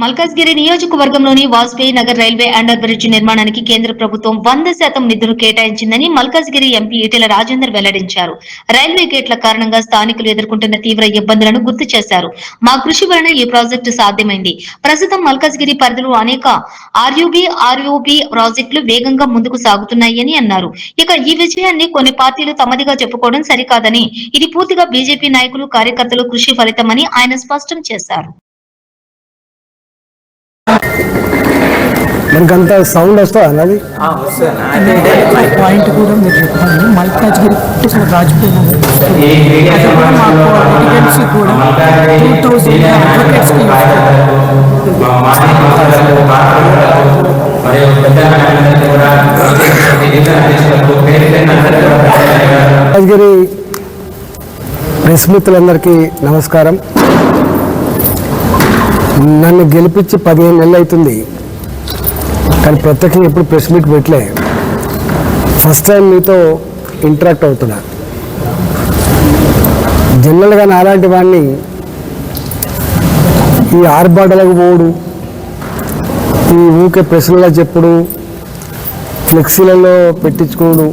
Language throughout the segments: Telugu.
మల్కాజ్గిరి నియోజకవర్గంలోని Vajpayee Nagar railway under bridge నిర్మాణానికి కేంద్ర ప్రభుత్వం వంద శాతం నిధులు కేటాయించిందని మల్కాజ్గిరి ఎంపీ ఈటెల రాజేందర్ వెల్లడించారు. రైల్వే గేట్ల కారణంగా స్థానికులు ఎదుర్కొంటున్న తీవ్ర ఇబ్బందులను గుర్తు చేశారు. మా కృషి వలన ఈ ప్రాజెక్టు సాధ్యమైంది. ప్రస్తుతం మల్కాజ్గిరి పరిధిలో అనేక ఆర్యుబి ఆర్యుబి ప్రాజెక్టులు వేగంగా ముందుకు సాగుతున్నాయని అన్నారు. ఇక ఈ విజయాన్ని కొన్ని పార్టీలు తమదిగా చెప్పుకోవడం సరికాదని ఇది పూర్తిగా బీజేపీ నాయకులు కార్యకర్తలు కృషి ఫలితమని ఆయన స్పష్టం చేశారు. మనకి అంత సౌండ్ వస్తుందా అన్నది పాయింట్ కూడా మీరు చెప్పాలి మల్కాజ్గిరి అసలు కూడా అడ్వకేట్స్కి రాజగిరి ప్రెస్ మిత్రులందరికీ నమస్కారం. నన్ను గెలిపించి పదిహేను నెలలు అవుతుంది. కానీ ప్రత్యేకంగా ఎప్పుడు ప్రెస్ మీట్ పెట్టలే. ఫస్ట్ టైం మీతో ఇంటరాక్ట్ అవుతున్నా. జనరల్గా నాలాంటి వాడిని ఈ ఆర్బాటలకు పోడు ఈ ఊకే ప్రెస్లలో చెప్పుడు ఫ్లెక్సీలలో పెట్టించుకోడు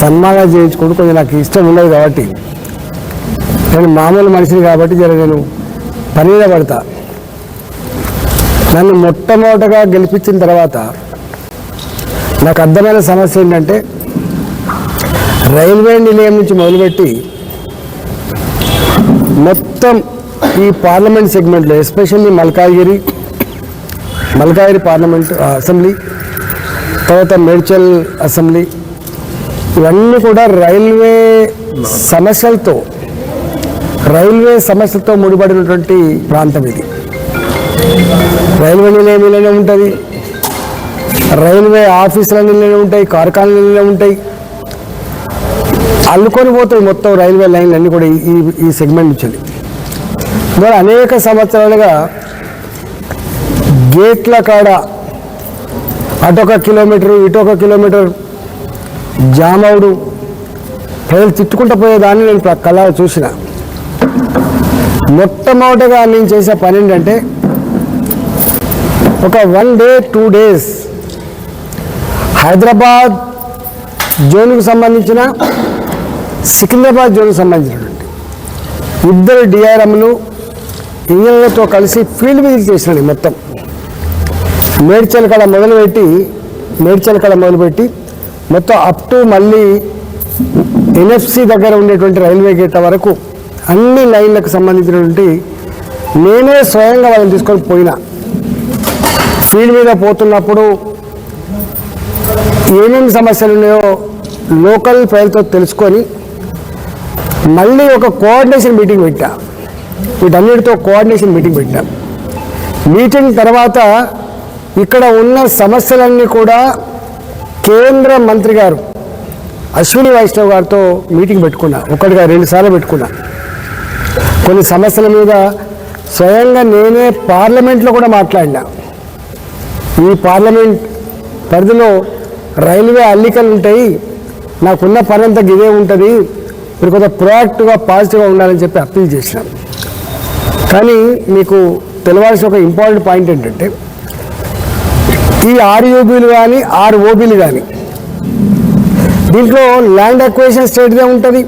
సన్మానాలు చేయించుకోడు కొంచెం నాకు ఇష్టం ఉండదు కాబట్టి. నేను మామూలు మనిషిని కాబట్టి జర నేను పని మీద పడతా. నన్ను మొట్టమొదటగా గెలిపించిన తర్వాత నాకు అర్థమైన సమస్య ఏంటంటే రైల్వే నిలయం నుంచి మొదలుపెట్టి మొత్తం ఈ పార్లమెంట్ సెగ్మెంట్లో especially Malkajgiri Malkajgiri parliament assembly తర్వాత మేడ్చల్ అసెంబ్లీ ఇవన్నీ కూడా రైల్వే సమస్యలతో రైల్వే సమస్యలతో ముడిపడినటువంటి ప్రాంతం ఇది. రైల్వే నిలయంలోనే ఉంటుంది రైల్వే ఆఫీసుల నిలయం ఉంటాయి కార్ఖాన నిలయం ఉంటాయి. అల్లుకొని పోతాయి మొత్తం రైల్వే లైన్లు అన్నీ కూడా ఈ ఈ సెగ్మెంట్ నుంచి. ద్వారా అనేక సంవత్సరాలుగా గేట్ల కాడ అటొక కిలోమీటర్ ఇటొక కిలోమీటర్ జామ్ అవుడు ప్రజలు తిట్టుకుంటూ పోయేదాన్ని నేను ప్ర- చూసిన. మొట్టమొదటిగా నేను చేసే పని ఏంటంటే ఒక one day two days. Hyderabad జోన్కు సంబంధించిన సికింద్రాబాద్ జోన్కు సంబంధించినటువంటి ఇద్దరు డిఆర్ఎంలు ఇంజనీర్లతో కలిసి ఫీల్డ్ విజిట్ చేసినాడు మొత్తం. మేడ్చల్ కళ మొదలుపెట్టి మేడ్చల్ కళ మొదలుపెట్టి మొత్తం అప్ టు మళ్ళీ ఎన్ఎఫ్సి దగ్గర ఉండేటువంటి రైల్వే గేట్ల వరకు అన్ని లైన్లకు సంబంధించినటువంటి నేనే స్వయంగా వాళ్ళని తీసుకొని పోయినా. ఫీల్డ్ మీద పోతున్నప్పుడు ఏమేమి సమస్యలు ఉన్నాయో లోకల్ ప్రజలతో తెలుసుకొని మళ్ళీ ఒక కోఆర్డినేషన్ మీటింగ్ పెట్టా. వీటన్నిటితో కోఆర్డినేషన్ మీటింగ్ పెట్టా. మీటింగ్ తర్వాత ఇక్కడ ఉన్న సమస్యలన్నీ కూడా కేంద్ర మంత్రి గారు అశ్విని వైష్ణవ్ గారితో మీటింగ్ పెట్టుకున్నా. ఒకటిగా రెండు సార్లు పెట్టుకున్నా. కొన్ని సమస్యల మీద స్వయంగా నేనే పార్లమెంట్లో కూడా మాట్లాడినా. ఈ పార్లమెంట్ పరిధిలో రైల్వే అల్లికలు ఉంటాయి. నాకున్న పని అంతా ఇదే ఉంటుంది. మీరు కొంత ప్రొయాక్టివ్గా పాజిటివ్గా ఉండాలని చెప్పి అప్పీల్ చేసినాను. కానీ మీకు తెలవాల్సిన ఒక ఇంపార్టెంట్ పాయింట్ ఏంటంటే ఈ ఆర్యూబీలు కానీ ఆర్ఓబీలు కానీ దీంట్లో ల్యాండ్ అక్వేషన్ స్టేట్దే ఉంటుంది.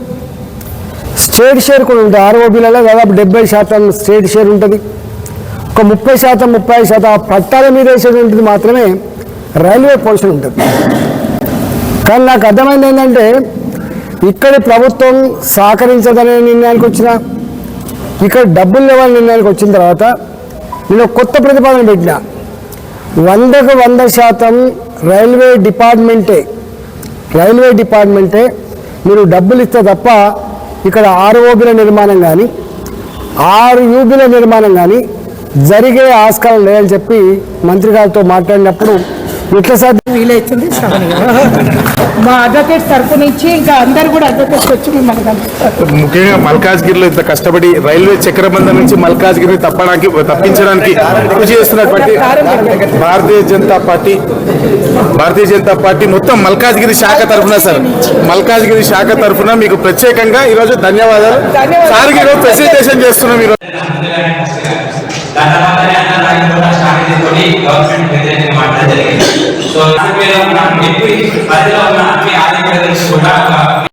స్టేట్ షేర్ కూడా ఉంటుంది ఆర్ఓబీలలో దాదాపు డెబ్బై శాతం స్టేట్ షేర్ ఉంటుంది. ఒక ముప్పై శాతం ముప్పై శాతం ఆ పట్టాల మీద వేసేటువంటిది మాత్రమే రైల్వే పోర్షన్ ఉంటుంది. కానీ నాకు అర్థమైంది ఏంటంటే ఇక్కడి ప్రభుత్వం సహకరించదనే నిర్ణయానికి వచ్చిన ఇక్కడ డబ్బులు లేవని నిర్ణయానికి వచ్చిన తర్వాత నేను కొత్త ప్రతిపాదన పెట్టిన. వందకు వంద శాతం రైల్వే డిపార్ట్మెంటే రైల్వే డిపార్ట్మెంటే మీరు డబ్బులు ఇస్తే తప్ప ఇక్కడ ఆర్ఓబీల నిర్మాణం కానీ ఆరు యూబీల నిర్మాణం కానీ జరిగే ఆస్కారం లేదని చెప్పి మంత్రి గారితో మాట్లాడినప్పుడు ఇట్లా సాధ్యం? వీలైతుంది మా అడ్వకేట్స్ తరపు నుంచి ఇంకా అందరు కూడా అడ్వకేట్స్ వచ్చి మిమ్మల్ని కలుస్తారు. ముఖ్యంగా మల్కాజ్గిరిలో ఇంత కష్టపడి రైల్వే చక్రబంధం నుంచి మల్కాజ్గిరిని తప్పడానికి తప్పించడానికి కృషి చేస్తున్నటువంటి భారతీయ జనతా పార్టీ భారతీయ జనతా పార్టీ మొత్తం మల్కాజ్గిరి శాఖ తరఫున సార్. మల్కాజ్గిరి శాఖ తరఫున మీకు ప్రత్యేకంగా ఈరోజు ధన్యవాదాలు. ధన్యవాదాలు. సార్కి ఈరోజు ప్రెసెంటేషన్ చేస్తున్నాం ఈరోజు. తీసుకొని గవర్నమెంట్ వ్యతిరేకంగా మాట్లాడడం జరిగింది. సో దాని మీద మనం చెప్పి ప్రజల్లో ఉన్న అన్ని ఆర్థిక ప్రజలకు కూడా ఒక